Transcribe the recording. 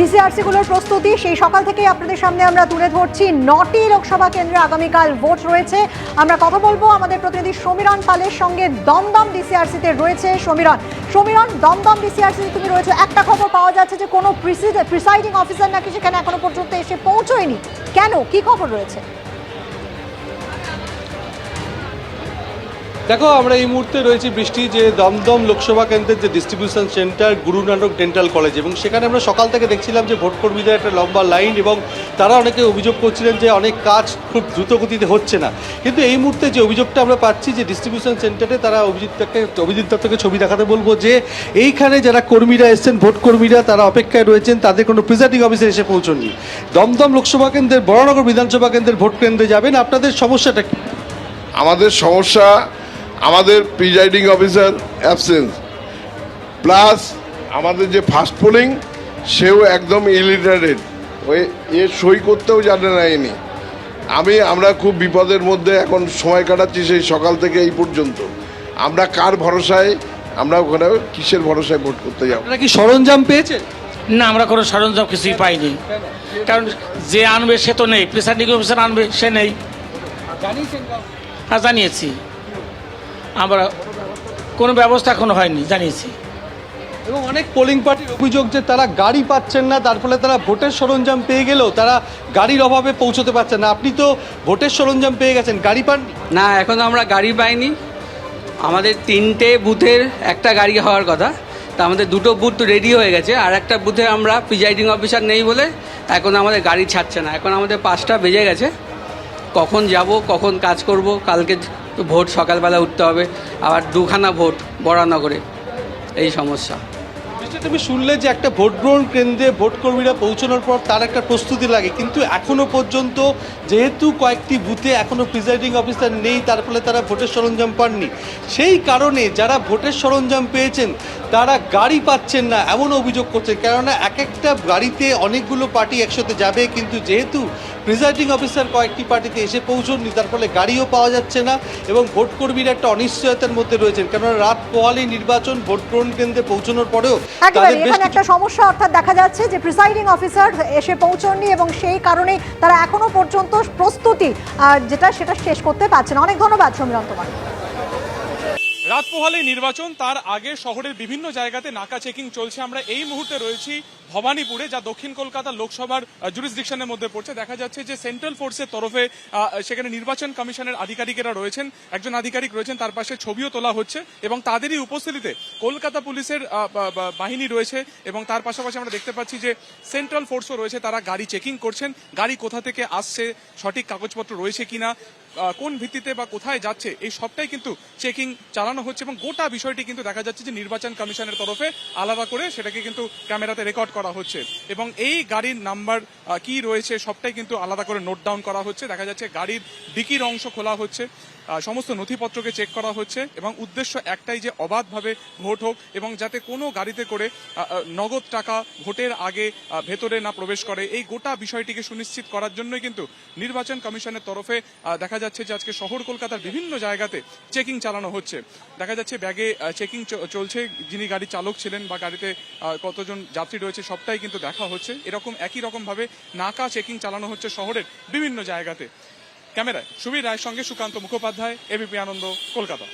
DCRC গুলোর প্রস্তুতি, সেই সকাল থেকেই আপনাদের সামনে আমরা তুলে ধরছি। নটি লোকসভা কেন্দ্রে আগামীকাল ভোট রয়েছে। আমরা কথা বলব আমাদের প্রতিনিধি সমীরণ পালের সঙ্গে দমদম ডিসিআরসিতে রয়েছে সমীরণ। সমীরণ, দমদম ডিসিআরসিতে তুমি রয়েছে। একটা খবর পাওয়া যাচ্ছে যে কোনো প্রিসাইডিং অফিসার নাকি সেখানে এখনও পর্যন্ত এসে পৌঁছয়নি। কেন? কি খবর রয়েছে? দেখো, আমরা এই মুহূর্তে রয়েছি বৃষ্টি, যে দমদম লোকসভা কেন্দ্রের যে distribution centre Guru Nanak dental college এবং সেখানে আমরা সকাল থেকে দেখছিলাম যে ভোট কর্মীদের একটা লম্বা লাইন এবং তারা অনেকে অভিযোগ করছিলেন যে অনেক কাজ খুব দ্রুত গতিতে হচ্ছে না। কিন্তু এই মুহূর্তে যে অভিযোগটা আমরা পাচ্ছি যে ডিস্ট্রিবিউশন সেন্টারে তারা অভিজিৎ অভিজিৎ দত্তকে ছবি দেখাতে বলব যে এইখানে যারা কর্মীরা এসছেন, ভোট কর্মীরা, তারা অপেক্ষায় রয়েছেন, তাদের কোনো প্রিজাইডিং অফিসে এসে পৌঁছননি। দমদম লোকসভা কেন্দ্রের, বড়নগর বিধানসভা কেন্দ্রের ভোট কেন্দ্রে যাবেন, আপনাদের সমস্যাটা কি? আমাদের সমস্যা আমাদের প্রিজাইডিং অফিসার অ্যাবসেন্স প্লাস আমাদের যে ফার্স্ট পোলিং সেও একদম ইলিটারেট ওই এ সই করতেও জানে না ইনি। আমি আমরা খুব বিপদের মধ্যে এখন সময় কাটাচ্ছি সেই সকাল থেকে এই পর্যন্ত। আমরা কার ভরসায় আমরা ওখানে কিসের ভরসায় ভোট করতে যাব? আপনারা কি সরঞ্জাম পেয়েছেন? না আমরা কোনো সরঞ্জাম কিছুই পাইনি। কারণ যে আনবে সে তো নেই। প্রিসাইডিং অফিসার আনবে সে নেই। হ্যাঁ জানিয়েছি। আমরা কোনো ব্যবস্থা এখনও হয়নি জানিয়েছি। এবং অনেক পোলিং পার্টির অভিযোগ যে তারা গাড়ি পাচ্ছেন না তার ফলে তারা ভোটের সরঞ্জাম পেয়ে গেলেও তারা গাড়ির অভাবে পৌঁছতে পারছেন না। আপনি তো ভোটের সরঞ্জাম পেয়ে গেছেন গাড়ি পাননি? না এখন আমরা গাড়ি পাইনি। আমাদের তিনটে বুথের একটা গাড়ি হওয়ার কথা। তা আমাদের দুটো বুথ রেডি হয়ে গেছে আর একটা বুথে আমরা প্রিজাইডিং অফিসার নেই বলে এখন আমাদের গাড়ি ছাড়ছে না। এখন আমাদের পাঁচটা বেজে গেছে। কখন যাব, কখন কাজ করব, কালকে তো ভোট, সকালবেলা উঠতে হবে, আবার দুখানা ভোট বরানগরে। এই সমস্যা। তুমি শুনলে যে একটা ভোট গ্রহণ কেন্দ্রে ভোট কর্মীরা পৌঁছানোর পর তার একটা প্রস্তুতি লাগে, কিন্তু এখনও পর্যন্ত যেহেতু কয়েকটি বুথে এখনও প্রিজাইডিং অফিসার নেই, তার ফলে তারা ভোটের সরঞ্জাম পাননি। সেই কারণে যারা ভোটের সরঞ্জাম পেয়েছেন তারা গাড়ি পাচ্ছেন না এমন অভিযোগ করছে। কেননা এক একটা গাড়িতে অনেকগুলো পার্টি একসাথে যাবে কিন্তু যেহেতু প্রিজাইডিং অফিসার কয়েকটি পার্টিতে এসে পৌঁছননি তার ফলে গাড়িও পাওয়া যাচ্ছে না এবং ভোট কর্মীরা একটা অনিশ্চয়তার মধ্যে রয়েছেন। কেননা রাত পোহালি নির্বাচন ভোট গ্রহণ কেন্দ্রে পৌঁছানোর পরেও এখানে একটা সমস্যা অর্থাৎ দেখা যাচ্ছে যে প্রিসাইডিং অফিসার এসে পৌঁছননি এবং সেই কারণে তারা এখনও পর্যন্ত প্রস্তুতি যেটা সেটা শেষ করতে পারছে না। অনেক ধন্যবাদ সমীরণ তোমার রাত পোহালে নির্বাচন, তার আগে শহরের বিভিন্ন জায়গাতে নাকা চেকিং চলছে। আমরা এই মুহূর্তে রয়েছি ভবানীপুরে, যা দক্ষিণ কলকাতা লোকসভার জুরিসডিকশনের মধ্যে পড়ছে। দেখা যাচ্ছে যে সেন্ট্রাল ফোর্সের তরফে সেখানে নির্বাচন কমিশনের আধিকারিকেরা রয়েছেন, একজন আধিকারিক রয়েছেন, তার পাশে ছবিও তোলা হচ্ছে এবং তাদেরই উপস্থিতিতে কলকাতা পুলিশের বাহিনী রয়েছে এবং তার পাশাপাশি আমরা দেখতে পাচ্ছি যে সেন্ট্রাল ফোর্সও রয়েছে, তারা গাড়ি চেকিং করছেন। গাড়ি কোথা থেকে আসছে, সঠিক কাগজপত্র রয়েছে কিনা? কোন ভিত্তিতে বা কোথায় যাচ্ছে এই সবটাই কিন্তু চেকিং চালানো হচ্ছে এবং গোটা বিষয়টি কিন্তু দেখা যাচ্ছে যে নির্বাচন কমিশনের তরফে আলাদা করে সেটাকে কিন্তু ক্যামেরাতে রেকর্ড করা হচ্ছে। এবং এই গাড়ির নাম্বার কি রয়েছে সবটাই কিন্তু আলাদা করে নোট ডাউন করা হচ্ছে। দেখা যাচ্ছে গাড়ির ডিকির অংশ খোলা হচ্ছে সমস্ত নথিপত্রকে চেক করা হচ্ছে এবং উদ্দেশ্য একটাই যে অবাধভাবে ভোট হোক এবং যাতে কোনো গাড়িতে করে নগদ টাকা ভোটের আগে ভেতরে না প্রবেশ করে। এই গোটা বিষয়টিকে সুনিশ্চিত করার জন্যই কিন্তু নির্বাচন কমিশনের তরফে আহ, দেখা যাচ্ছে যে আজকে শহর কলকাতার বিভিন্ন জায়গাতে চেকিং চালানো হচ্ছে। দেখা যাচ্ছে ব্যাগে চেকিং চলছে। যিনি গাড়ির চালক ছিলেন বা গাড়িতে কতজন যাত্রী রয়েছে সবটাই কিন্তু দেখা হচ্ছে। এরকম একই রকম ভাবে নাকা চেকিং চালানো হচ্ছে শহরের বিভিন্ন জায়গাতে। ক্যামেরায় সুবীর রায়ের সঙ্গে সুকান্ত মুখোপাধ্যায় এবিপি আনন্দ, কলকাতা।